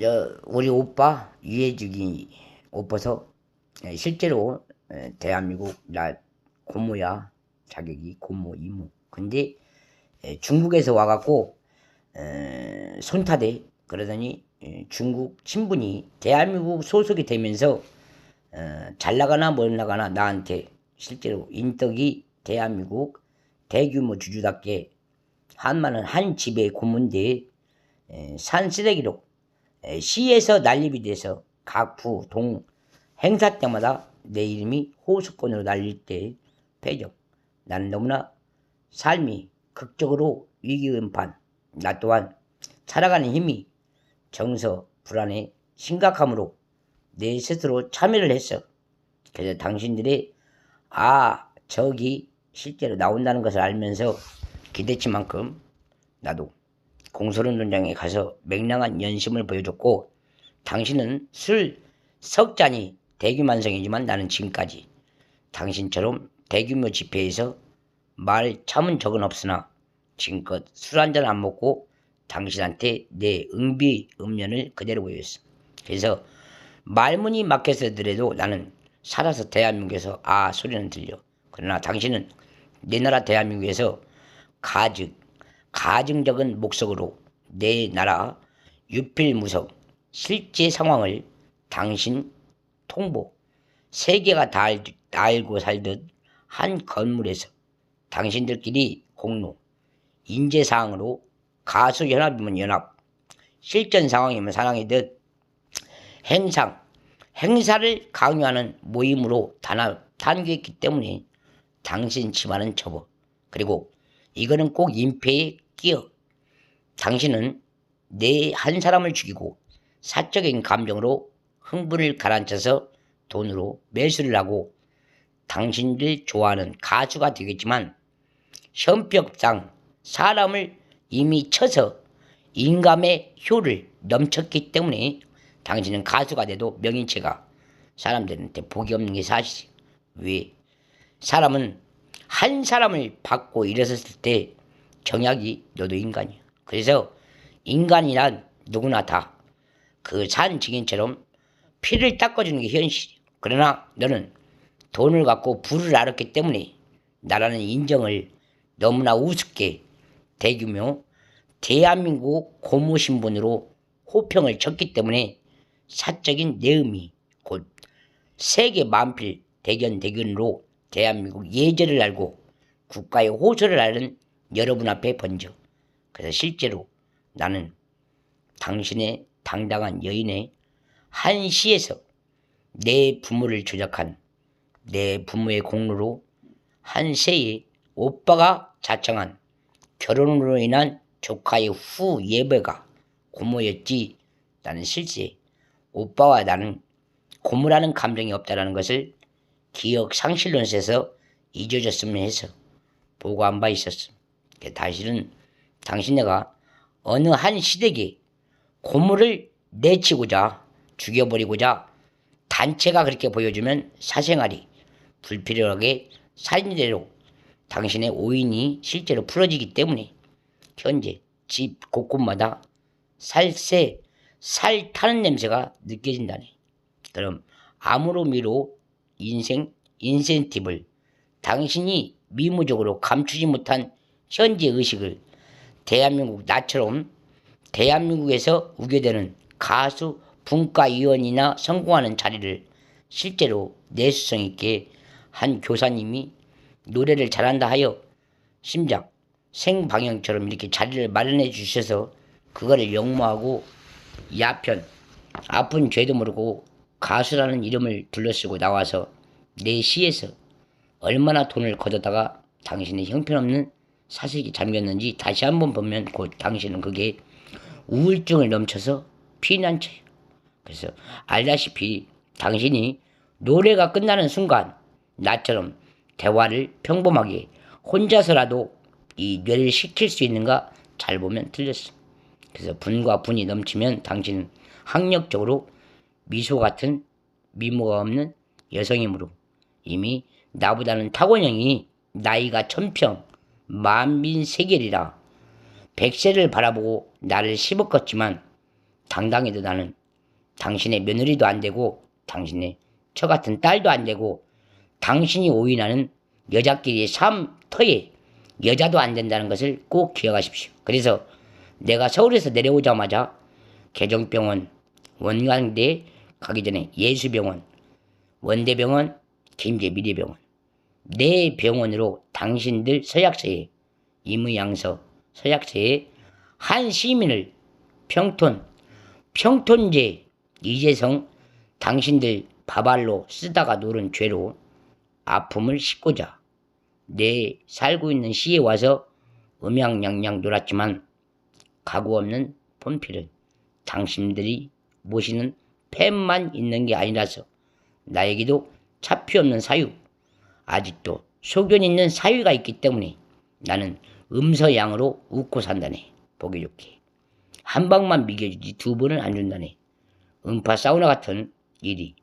저 우리 오빠 이해주기 오빠서 예, 실제로 예, 대한민국 나 고모야. 자격이 고모 이모. 근데 예, 중국에서 와갖고 에, 손타대. 그러더니 예, 중국 친분이 대한민국 소속이 되면서 어, 잘 나가나 못 나가나 나한테 실제로 인덕이 대한민국 대규모 주주답게 한마는 한 집의 고문대 에, 산 쓰레기로 에, 시에서 난립이 돼서 각 부 동 행사 때마다 내 이름이 호수권으로 날릴 때 패적 나는 너무나 삶이 극적으로 위기음판 나 또한 살아가는 힘이 정서 불안에 심각함으로 내 스스로 참여를 했어. 그래서 당신들이 아 저기 실제로 나온다는 것을 알면서 기대치만큼 나도 공소론전장에 가서 맹랑한 연심을 보여줬고 당신은 술 석 잔이 대규만성이지만 나는 지금까지 당신처럼 대규모 집회에서 말 참은 적은 없으나 지금껏 술 한 잔 안 먹고 당신한테 내 응비 음련을 그대로 보였어. 그래서 말문이 막혔더라도 나는 살아서 대한민국에서 아 소리는 들려. 그러나 당신은 내 나라 대한민국에서 가증, 가증적인 목적으로 내 나라 유필무석 실제 상황을 당신 통보 세계가 다 알, 알고 살듯 한 건물에서 당신들끼리 공로 인재사항으로 가수연합이면 연합 실전 상황이면 상황이듯 행상 행사를 강요하는 모임으로 단합 단계했기 때문에 당신 집안은 접어. 그리고 이거는 꼭 인패에 끼어 당신은 내 한 사람을 죽이고 사적인 감정으로 흥분을 가라앉혀서 돈으로 매수를 하고 당신들 좋아하는 가수가 되겠지만 현격상 사람을 이미 쳐서 인감의 효를 넘쳤기 때문에 당신은 가수가 돼도 명인체가 사람들한테 복이 없는 게 사실이지. 왜? 사람은 한 사람을 받고 일어섰을 때 정약이 너도 인간이야. 그래서 인간이란 누구나 다 그 산 증인처럼 피를 닦아주는 게 현실이야. 그러나 너는 돈을 갖고 부를 알았기 때문에 나라는 인정을 너무나 우습게 대규모 대한민국 고무 신분으로 호평을 쳤기 때문에 사적인 내음이 곧 세계 만필 대견 대견으로 대한민국 예절을 알고 국가의 호소를 아는 여러분 앞에 번져. 그래서 실제로 나는 당신의 당당한 여인의 한 시에서 내 부모를 조작한 내 부모의 공로로 한 세에 오빠가 자청한 결혼으로 인한 조카의 후 예배가 고모였지 나는 실제 오빠와 나는 고모라는 감정이 없다라는 것을 기억 상실론에서 잊어졌으면 해서 보고한 바 있었음. 다시는 당신네가 어느 한 시대에 고모를 내치고자 죽여버리고자 단체가 그렇게 보여주면 사생활이 불필요하게 살인대로 당신의 오인이 실제로 풀어지기 때문에 현재 집 곳곳마다 살새 살 타는 냄새가 느껴진다네. 그럼 아무로 미로 인생 인센티브를 당신이 미무적으로 감추지 못한 현재 의식을 대한민국 나처럼 대한민국에서 우겨대는 가수 분과위원이나 성공하는 자리를 실제로 내수성 있게 한 교사님이 노래를 잘한다 하여 심장 생방향처럼 이렇게 자리를 마련해 주셔서 그거를 역모하고 야편 아픈 죄도 모르고 가수라는 이름을 둘러쓰고 나와서 내 시에서 얼마나 돈을 걷어다가 당신의 형편없는 사색이 잠겼는지 다시 한번 보면 곧 당신은 그게 우울증을 넘쳐서 피난처예요. 그래서 알다시피 당신이 노래가 끝나는 순간 나처럼 대화를 평범하게 혼자서라도 이 뇌를 식힐 수 있는가 잘 보면 틀렸어. 그래서 분과 분이 넘치면 당신은 학력적으로 미소 같은 미모가 없는 여성이므로 이미 나보다는 타고형이 나이가 천평 만민세계리라 백세를 바라보고 나를 씹었겠지만 당당해도 나는 당신의 며느리도 안 되고 당신의 저 같은 딸도 안 되고 당신이 오인하는 여자끼리의 삶 터에 여자도 안 된다는 것을 꼭 기억하십시오. 그래서 내가 서울에서 내려오자마자 개정병원, 원광대 가기 전에 예수병원, 원대병원, 김제미래병원. 네 병원으로 당신들 서약서에 임의양서 서약서에 한 시민을 평톤 평톤제 이재성 당신들 바발로 쓰다가 노른 죄로 아픔을 싣고자 내 살고 있는 시에 와서 음양양양 놀았지만 가구 없는 본필은 당신들이 모시는 팬만 있는 게 아니라서 나에게도 차피 없는 사유 아직도 소견 있는 사유가 있기 때문에 나는 음서양으로 웃고 산다네. 보기 좋게. 한 방만 미겨주지 두 번은 안 준다네. 음파 사우나 같은 일이.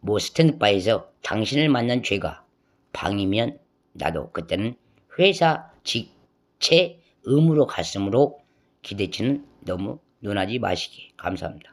모 스탠드바에서 당신을 만난 죄가 방이면 나도 그때는 회사 직체 음으로 갔으므로 기대치는 너무 논하지 마시기. 감사합니다.